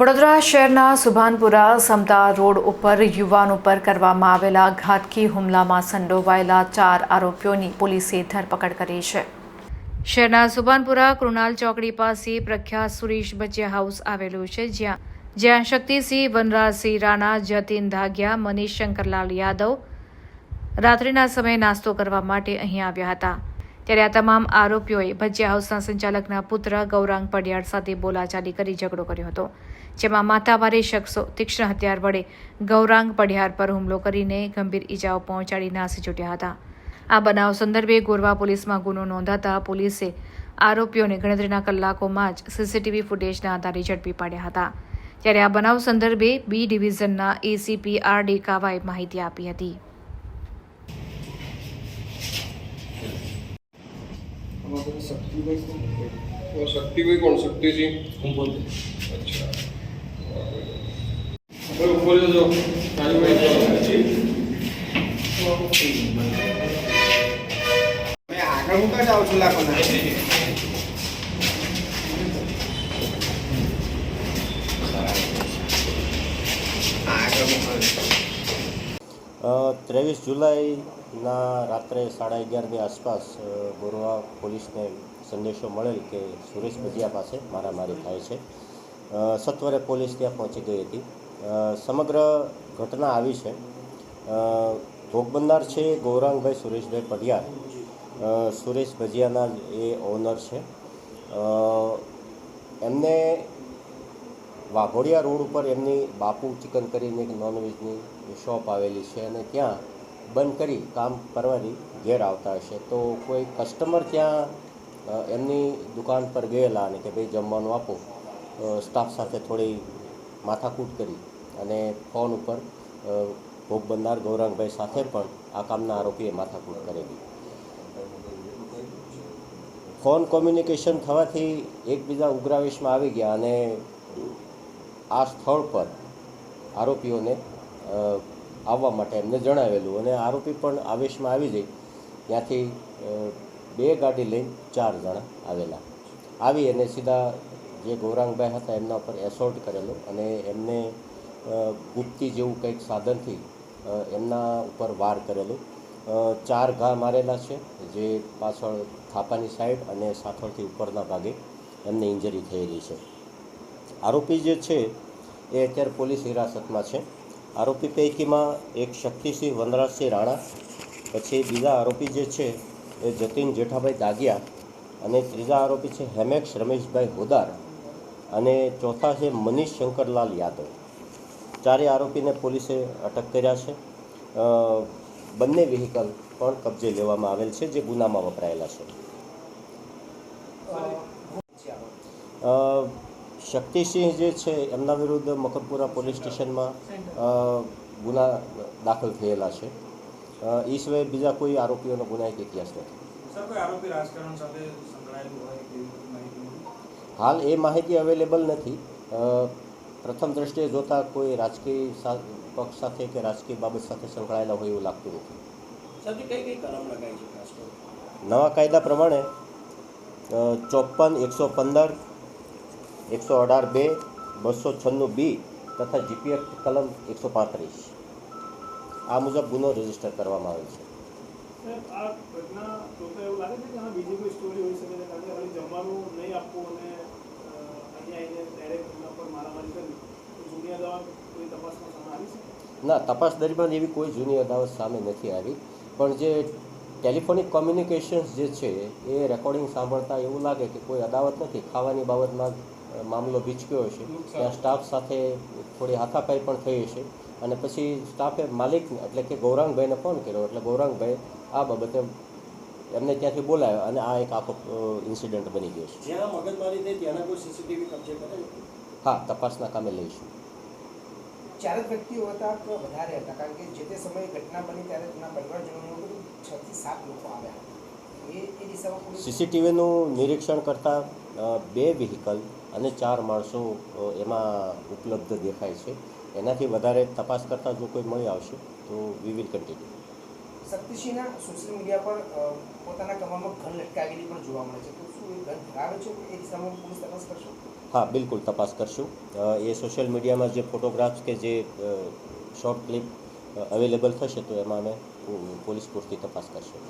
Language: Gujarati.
વડોદરા શહેરના સુભાનપુરા સમતા રોડ ઉપર યુવાન ઉપર કરવામાં આવેલા ઘાતકી હુમલામાં સંડોવાયેલા ચાર આરોપીઓની પોલીસે ધરપકડ કરી છે. શહેરના સુભાનપુરા કૃણાલ ચોકડી પાસે પ્રખ્યાત સુરેશ બચિયા હાઉસ આવેલું છે, જ્યાં જ્યાં શક્તિસિંહ વનરાજસિંહ રાણા, જતીન ધાગ્યા, મનીષ શંકરલાલ યાદવ રાત્રિના સમયે નાસ્તો કરવા માટે અહીં આવ્યા હતા. ત્યારે આ તમામ આરોપીઓએ ભજીયા હાઉસના સંચાલકના પુત્ર ગૌરાંગ પડિયાળ સાથે બોલાચાલી કરી ઝઘડો કર્યો હતો, જેમાં માથાભારે શખ્સો તીક્ષ્ણ હથિયાર વડે ગૌરાંગ પડિયાર પર હુમલો કરીને ગંભીર ઈજાઓ પહોંચાડી નાસી છૂટ્યા હતા. આ બનાવ સંદર્ભે ગોરવા પોલીસમાં ગુનો નોંધાતા પોલીસે આરોપીઓને ગણતરીના કલાકોમાં જ સીસીટીવી ફૂટેજના આધારે ઝડપી પાડ્યા હતા. ત્યારે આ બનાવ સંદર્ભે બી ડિવિઝનના એસીપી આર ડી કાવાએ માહિતી આપી હતી. અમારા શક્તિભાઈ કોણ? તો શક્તિભાઈ કોણ શક્તિસિંહ હું પોતે. અચ્છા બરાબર ઉપર જજો રાજુભાઈ મેં આગળ હું કાં જાઉં છું લાખોના? આગળ હું કાં ત્રેવીસ જુલાઈના રાત્રે સાડા અગિયારની આસપાસ ગોરવા પોલીસને સંદેશો મળેલ કે સુરેશ ભજીયા પાસે મારામારી થાય છે. સત્વરે પોલીસ ત્યાં પહોંચી ગઈ હતી. સમગ્ર ઘટના આવી છે. ભોગ બનનાર છે ગૌરાંગભાઈ સુરેશભાઈ પઢિયાર. સુરેશ ભજીયાના એ ઓનર છે. એમને વાઘોડિયા રોડ ઉપર એમની બાપુ ચિકન કરીને એક નોનવેજની શોપ આવેલી છે અને ત્યાં બંધ કરી કામ કરવાની ઘેર આવતા હશે. તો કોઈ કસ્ટમર ત્યાં એમની દુકાન પર ગયેલા અને કે ભાઈ જમવાનું આપો સ્ટાફ સાથે થોડી માથાકૂટ કરી અને ફોન ઉપર ભોગ બનનાર ગૌરાંગભાઈ સાથે પણ આ કામના આરોપીએ માથાકૂટ કરેલી. ફોન કોમ્યુનિકેશન થવાથી એકબીજા ઉગ્રાવેશમાં આવી ગયા અને આ સ્થળ પર આરોપીઓને આવવા માટે એમને જણાવેલું અને આરોપી પણ આવેશમાં આવી જઈ. ત્યાંથી બે ગાડી લઈને ચાર જણા આવેલા. આવી અને સીધા જે ગૌરાંગભાઈ હતા એમના ઉપર એસોલ્ટ કરેલો અને એમને ગુપ્તી જેવું કંઈક સાધનથી એમના ઉપર વાર કરેલો. ચાર ઘા મારેલા છે, જે પાછળ થાપાની સાઈડ અને સાથળથી ઉપરના ભાગે એમને ઇન્જરી થયેલી છે. આરોપી જે છે, એ અત્યારે પોલીસ હિરાસતમાં છે. આરોપી પૈકીમાં એક શક્તિસિંહ વનરાજસિંહ રાણા, પછી બીજા આરોપી જે છે, એ જતીન જેઠાભાઈ દાગિયા અને ત્રીજા આરોપી છે હેમેક્ષ રમેશભાઈ હોદાર અને ચોથા છે, મનીષ શંકરલાલ યાદવ. ચારે આરોપીને પોલીસે અટક કર્યા છે. બંને વ્હીકલ પણ કબજે લેવામાં આવેલ છે, જે ગુનામાં વપરાયેલા છે. શક્તિસિંહ જે છે એમના વિરુદ્ધ મકરપુરા પોલીસ સ્ટેશનમાં ગુના દાખલ થયેલા છે એ સિવાય બીજા કોઈ આરોપીઓનો ગુનાહિત ઇતિહાસ નથી? હાલ એ માહિતી અવેલેબલ નથી પ્રથમ દ્રષ્ટિએ જોતાં કોઈ રાજકીય પક્ષ સાથે કે રાજકીય બાબત સાથે સંકળાયેલા હોય એવું લાગતું નથી? નવા કાયદા પ્રમાણે ચોપન એકસો પંદર એકસો અઢાર બે બસો છન્નું બી તથા જીપીએફ કલમ એકસો પાંત્રીસ. આ મુજબ ગુનો રજિસ્ટર કરવામાં આવે છે? ના તપાસ દરમિયાન એવી કોઈ જૂની અદાવત સામે નથી આવી. પણ જે ટેલિફોનિક કોમ્યુનિકેશન્સ જે છે એ રેકોર્ડિંગ સાંભળતા એવું લાગે કે કોઈ અદાવત નથી. ખાવાની બાબતમાં મામલો ભીચક્યો હશે. ત્યાં સ્ટાફ સાથે થોડી હાથાપાઈ પણ થઈ હશે. અને પછી સ્ટાફે માલિક એટલે કે ગૌરાંગભાઈને ફોન કર્યો. એટલે ગૌરાંગભાઈ આ બાબતે એમને ત્યાંથી બોલાયો અને આ એક આખો ઇન્સિડન્ટ બની ગયો છે. જ્યાં મગજમારી થઈ ત્યાંના કોઈ સીસીટીવી કબજે કરે હા તપાસના કામે લઈશું. ચાર જ વ્યક્તિઓ હતા વધારે હતા. કારણ કે જે તે સમયે ઘટના બની ત્યારે તેના પરિવારજનોનું છ થી સાત લોકો આવ્યા હતા. સીસીટીવીનું નિરીક્ષણ કરતાં બે વ્હીકલ અને ચાર માણસો એમાં ઉપલબ્ધ દેખાય છે. એનાથી વધારે તપાસ કરતાં જો કોઈ મળી આવશે તો વી વિલ કન્ટિન્યુ શક્તિસિંહના સોશિયલ મીડિયા પર પોતાના કમરમાં ઘન લટકાવેલી પણ જોવા મળે છે. તો શું એ ઘન ધરાવે છે એ દિશામાં પોલીસ તપાસ કરશો? હા બિલકુલ તપાસ કરશું. એ સોશિયલ મીડિયામાં જે ફોટોગ્રાફ્સ કે જે શોર્ટ ક્લિપ અવેલેબલ થશે તો એમાં અમે પોલીસ પૂરતી તપાસ કરશું.